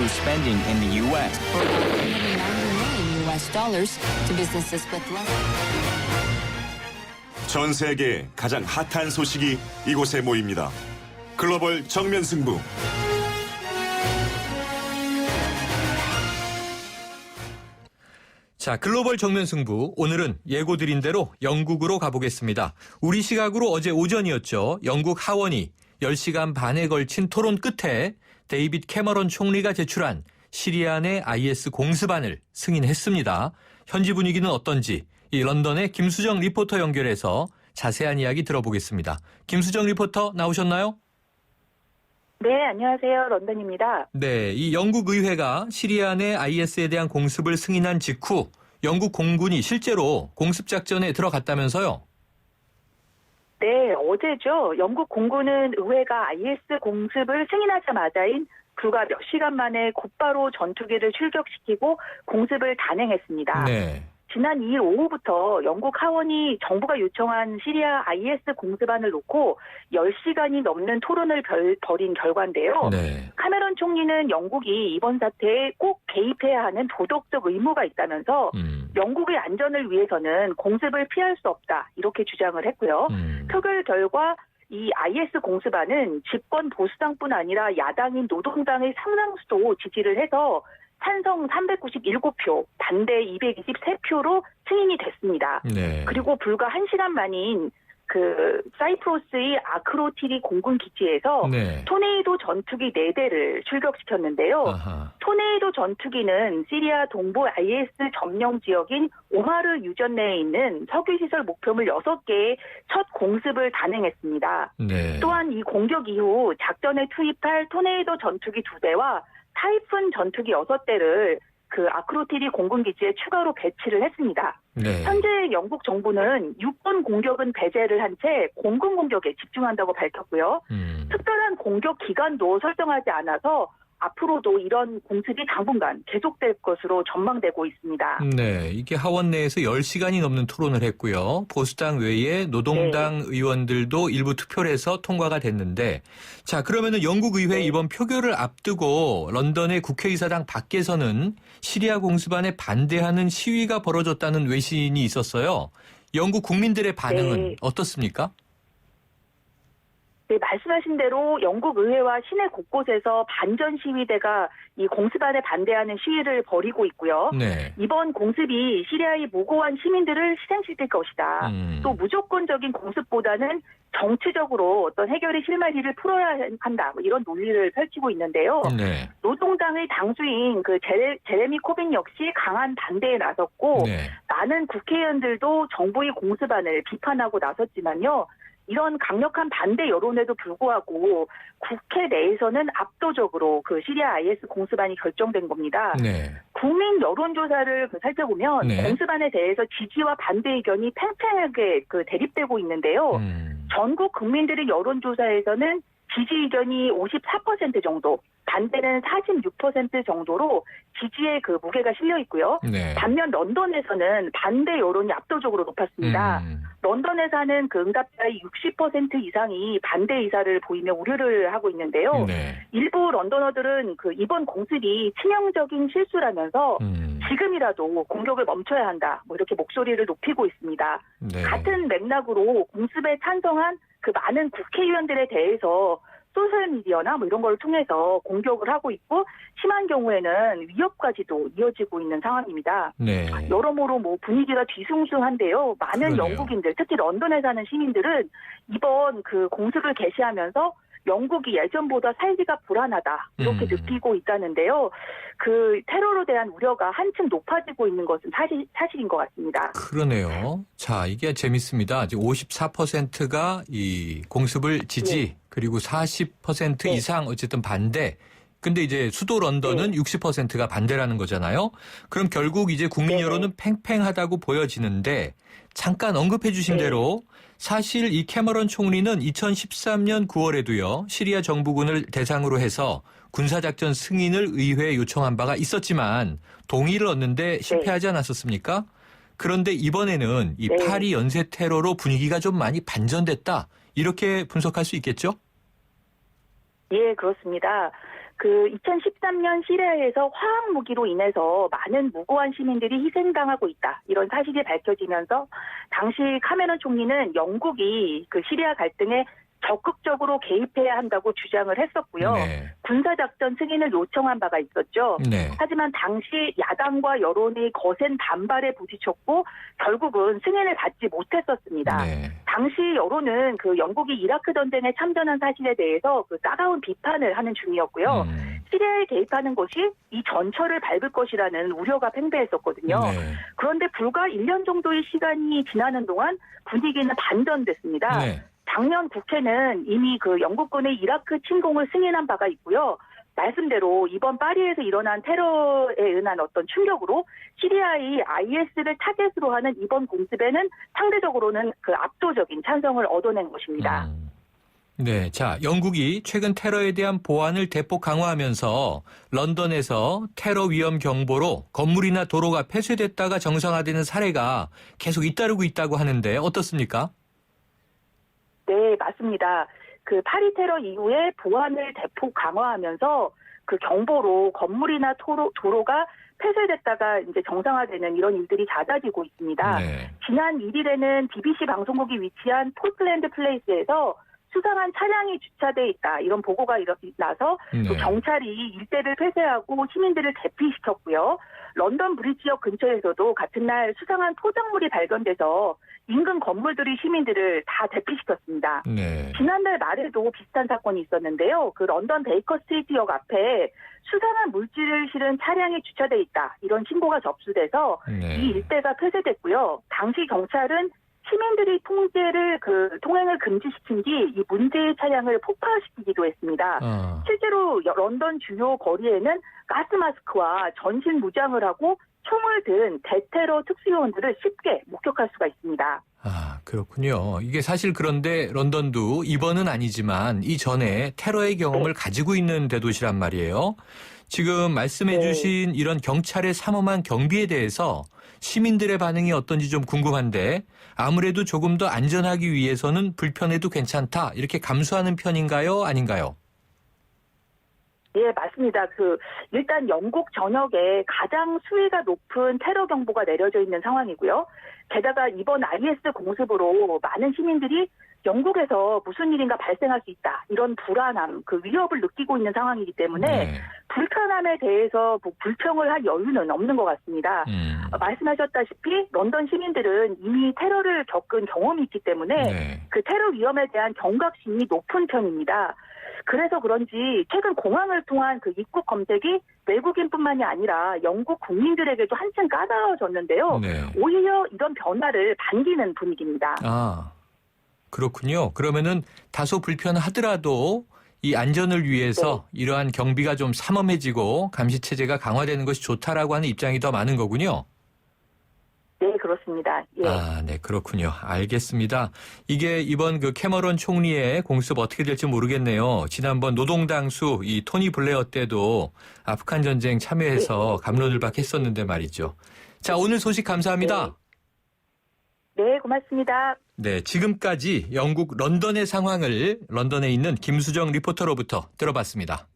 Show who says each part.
Speaker 1: through spending in the U.S.
Speaker 2: for about 390 million US dollars to businesses with less.
Speaker 3: 전 세계 가장 핫한 소식이 이곳에 모입니다. 글로벌 정면 승부.
Speaker 4: 자, 글로벌 정면 승부. 오늘은 예고드린 대로 영국으로 가보겠습니다. 우리 시각으로 어제 오전이었죠. 영국 하원이 10시간 반에 걸친 토론 끝에 데이빗 캐머런 총리가 제출한 시리아 내 IS 공습안을 승인했습니다. 현지 분위기는 어떤지 이 런던의 김수정 리포터 연결해서 자세한 이야기 들어보겠습니다. 김수정 리포터 나오셨나요?
Speaker 5: 네, 안녕하세요. 런던입니다.
Speaker 4: 네, 이 영국 의회가 시리아 내 IS에 대한 공습을 승인한 직후 영국 공군이 실제로 공습 작전에 들어갔다면서요?
Speaker 5: 네, 어제죠. 영국 공군은 의회가 IS 공습을 승인하자마자인 불과 몇 시간 만에 곧바로 전투기를 출격시키고 공습을 단행했습니다.
Speaker 4: 네.
Speaker 5: 지난 2일 오후부터 영국 하원이 정부가 요청한 시리아 IS 공습안을 놓고 10시간이 넘는 토론을 벌, 벌인 결과인데요.
Speaker 4: 네.
Speaker 5: 카메론 총리는 영국이 이번 사태에 꼭 개입해야 하는 도덕적 의무가 있다면서
Speaker 4: 음.
Speaker 5: 영국의 안전을 위해서는 공습을 피할 수 없다 이렇게 주장을 했고요.
Speaker 4: 음.
Speaker 5: 표결 결과 이 IS 공습안은 집권 보수당뿐 아니라 야당인 노동당의 상당수도 지지를 해서 찬성 397표, 반대 223표로 승인이 됐습니다.
Speaker 4: 네.
Speaker 5: 그리고 불과 1시간 만인 그 사이프러스의 아크로티리 공군 기지에서
Speaker 4: 네.
Speaker 5: 토네이도 전투기 4대를 출격시켰는데요.
Speaker 4: 아하.
Speaker 5: 토네이도 전투기는 시리아 동부 IS 점령 지역인 오마르 유전 내에 있는 석유 시설 목표물 6개의 첫 공습을 단행했습니다.
Speaker 4: 네.
Speaker 5: 또한 이 공격 이후 작전에 투입할 토네이도 전투기 2대와 타이푼 전투기 6대를 그 아크로티리 공군기지에 추가로 배치를 했습니다.
Speaker 4: 네.
Speaker 5: 현재 영국 정부는 육군 공격은 배제를 한 채 공군 공격에 집중한다고 밝혔고요.
Speaker 4: 음.
Speaker 5: 특별한 공격 기간도 설정하지 않아서 앞으로도 이런 공습이 당분간 계속될 것으로 전망되고 있습니다.
Speaker 4: 네, 이게 하원 내에서 10시간이 넘는 토론을 했고요. 보수당 외에 노동당
Speaker 5: 네.
Speaker 4: 의원들도 일부 투표를 해서 통과가 됐는데, 자, 그러면은 영국 의회
Speaker 5: 네.
Speaker 4: 이번 표결을 앞두고 런던의 국회의사당 밖에서는 시리아 공습안에 반대하는 시위가 벌어졌다는 외신이 있었어요. 영국 국민들의 반응은
Speaker 5: 네.
Speaker 4: 어떻습니까?
Speaker 5: 네, 말씀하신 대로 영국 의회와 시내 곳곳에서 반전 시위대가 이 공습안에 반대하는 시위를 벌이고 있고요.
Speaker 4: 네.
Speaker 5: 이번 공습이 시리아의 무고한 시민들을 희생시킬 것이다.
Speaker 4: 음.
Speaker 5: 또 무조건적인 공습보다는 정치적으로 어떤 해결의 실마리를 풀어야 한다. 뭐 이런 논리를 펼치고 있는데요.
Speaker 4: 네.
Speaker 5: 노동당의 당수인 그 제레, 제레미 코빈 역시 강한 반대에 나섰고
Speaker 4: 네.
Speaker 5: 많은 국회의원들도 정부의 공습안을 비판하고 나섰지만요. 이런 강력한 반대 여론에도 불구하고 국회 내에서는 압도적으로 그 시리아 IS 공습안이 결정된 겁니다.
Speaker 4: 네.
Speaker 5: 국민 여론조사를 그 살펴보면
Speaker 4: 네.
Speaker 5: 공습안에 대해서 지지와 반대 의견이 팽팽하게 그 대립되고 있는데요.
Speaker 4: 음.
Speaker 5: 전국 국민들의 여론조사에서는 지지 의견이 54% 정도, 반대는 46% 정도로 지지의 그 무게가 실려 있고요.
Speaker 4: 네.
Speaker 5: 반면 런던에서는 반대 여론이 압도적으로 높았습니다.
Speaker 4: 음.
Speaker 5: 런던에 사는 그 응답자의 60% 이상이 반대 의사를 보이며 우려를 하고 있는데요.
Speaker 4: 네.
Speaker 5: 일부 런던어들은 그 이번 공습이 치명적인 실수라면서
Speaker 4: 음.
Speaker 5: 지금이라도 공격을 멈춰야 한다. 뭐 이렇게 목소리를 높이고 있습니다.
Speaker 4: 네.
Speaker 5: 같은 맥락으로 공습에 찬성한 그 많은 국회의원들에 대해서 소셜미디어나 뭐 이런 걸 통해서 공격을 하고 있고 심한 경우에는 위협까지도 이어지고 있는 상황입니다.
Speaker 4: 네.
Speaker 5: 여러모로 뭐 분위기가 뒤숭숭한데요. 많은
Speaker 4: 그러네요.
Speaker 5: 영국인들, 특히 런던에 사는 시민들은 이번 그 공습을 개시하면서 영국이 예전보다 살기가 불안하다 이렇게
Speaker 4: 음.
Speaker 5: 느끼고 있다는데요. 그 테러로 대한 우려가 한층 높아지고 있는 것은 사실 사실인 것 같습니다.
Speaker 4: 그러네요. 자, 이게 재밌습니다. 이제 54%가 이 공습을 지지, 그리고 40%
Speaker 5: 네.
Speaker 4: 이상 어쨌든 반대. 근데 이제 수도 런던은
Speaker 5: 네.
Speaker 4: 60%가 반대라는 거잖아요. 그럼 결국 이제 국민
Speaker 5: 네네.
Speaker 4: 여론은 팽팽하다고 보여지는데 잠깐 언급해 주신
Speaker 5: 네.
Speaker 4: 대로 사실 이 캐머런 총리는 2013년 9월에도요. 시리아 정부군을 대상으로 해서 군사작전 승인을 의회에 요청한 바가 있었지만 동의를 얻는데 실패하지 않았었습니까? 그런데 이번에는 이
Speaker 5: 네.
Speaker 4: 파리 연쇄 테러로 분위기가 좀 많이 반전됐다. 이렇게 분석할 수 있겠죠?
Speaker 5: 예, 그렇습니다. 그 2013년 시리아에서 화학 무기로 인해서 많은 무고한 시민들이 희생당하고 있다. 이런 사실이 밝혀지면서 당시 카메론 총리는 영국이 그 시리아 갈등에 적극적으로 개입해야 한다고 주장을 했었고요.
Speaker 4: 네.
Speaker 5: 군사작전 승인을 요청한 바가 있었죠.
Speaker 4: 네.
Speaker 5: 하지만 당시 야당과 여론이 거센 반발에 부딪혔고 결국은 승인을 받지 못했었습니다.
Speaker 4: 네.
Speaker 5: 당시 여론은 그 영국이 이라크 전쟁에 참전한 사실에 대해서 그 따가운 비판을 하는 중이었고요.
Speaker 4: 음.
Speaker 5: 시리아에 개입하는 것이 이 전철을 밟을 것이라는 우려가 팽배했었거든요.
Speaker 4: 네.
Speaker 5: 그런데 불과 1년 정도의 시간이 지나는 동안 분위기는 반전됐습니다.
Speaker 4: 네.
Speaker 5: 작년 국회는 이미 그 영국군의 이라크 침공을 승인한 바가 있고요. 말씀대로 이번 파리에서 일어난 테러에 의한 어떤 충격으로 시리아의 IS를 타겟으로 하는 이번 공습에는 상대적으로는 그 압도적인 찬성을 얻어낸 것입니다.
Speaker 4: 음. 네. 자, 영국이 최근 테러에 대한 보안을 대폭 강화하면서 런던에서 테러 위험 경보로 건물이나 도로가 폐쇄됐다가 정상화되는 사례가 계속 잇따르고 있다고 하는데 어떻습니까?
Speaker 5: 네, 맞습니다. 그 파리 테러 이후에 보안을 대폭 강화하면서 그 경보로 건물이나 도로, 도로가 폐쇄됐다가 이제 정상화되는 이런 일들이 잦아지고 있습니다.
Speaker 4: 네.
Speaker 5: 지난 1일에는 BBC 방송국이 위치한 포틀랜드 플레이스에서 수상한 차량이 주차돼 있다 이런 보고가 일어- 나서 또
Speaker 4: 네.
Speaker 5: 경찰이 일대를 폐쇄하고 시민들을 대피시켰고요. 런던 브리지역 근처에서도 같은 날 수상한 포장물이 발견돼서 인근 건물들이 시민들을 다 대피시켰습니다.
Speaker 4: 네.
Speaker 5: 지난달 말에도 비슷한 사건이 있었는데요. 그 런던 베이커 스트리트 역 앞에 수상한 물질을 실은 차량이 주차돼 있다. 이런 신고가 접수돼서
Speaker 4: 네.
Speaker 5: 이 일대가 폐쇄됐고요. 당시 경찰은 시민들이 통제를 그 통행을 금지시킨 뒤 이 문제의 차량을 폭파시키기도 했습니다.
Speaker 4: 어.
Speaker 5: 실제로 여- 런던 주요 거리에는 가스 마스크와 전신 무장을 하고 총을 든 대테러 특수요원들을 쉽게 목격할 수가 있습니다.
Speaker 4: 아, 그렇군요. 이게 사실 그런데 런던도 이번은 아니지만 이전에 테러의 경험을 가지고 있는 대도시란 말이에요. 지금 말씀해
Speaker 5: 네.
Speaker 4: 주신 이런 경찰의 삼엄한 경비에 대해서 시민들의 반응이 어떤지 좀 궁금한데 아무래도 조금 더 안전하기 위해서는 불편해도 괜찮다. 이렇게 감수하는 편인가요? 아닌가요?
Speaker 5: 예, 맞습니다. 그 일단 영국 전역에 가장 수위가 높은 테러 경보가 내려져 있는 상황이고요. 게다가 이번 IS 공습으로 많은 시민들이 영국에서 무슨 일인가 발생할 수 있다 이런 불안함, 그 위협을 느끼고 있는 상황이기 때문에
Speaker 4: 네.
Speaker 5: 불편함에 대해서 뭐 불평을 할 여유는 없는 것 같습니다.
Speaker 4: 음.
Speaker 5: 어, 말씀하셨다시피 런던 시민들은 이미 테러를 겪은 경험이 있기 때문에
Speaker 4: 네.
Speaker 5: 그 테러 위험에 대한 경각심이 높은 편입니다. 그래서 그런지 최근 공항을 통한 그 입국 검색이 외국인뿐만이 아니라 영국 국민들에게도 한층 까다로워졌는데요.
Speaker 4: 네.
Speaker 5: 오히려 이런 변화를 반기는 분위기입니다.
Speaker 4: 아, 그렇군요. 그러면은 다소 불편하더라도 이 안전을 위해서 이러한 경비가 좀 삼엄해지고 감시 체제가 강화되는 것이 좋다라고 하는 입장이 더 많은 거군요.
Speaker 5: 네, 그렇습니다. 예.
Speaker 4: 아, 네, 그렇군요. 알겠습니다. 이게 이번 그 캐머런 총리의 공습 어떻게 될지 모르겠네요. 지난번 노동당수 이 토니 블레어 때도 아프간 전쟁 참여해서 감론을 박했었는데 말이죠. 자, 오늘 소식 감사합니다.
Speaker 5: 네, 고맙습니다.
Speaker 4: 네, 지금까지 영국 런던의 상황을 런던에 있는 김수정 리포터로부터 들어봤습니다.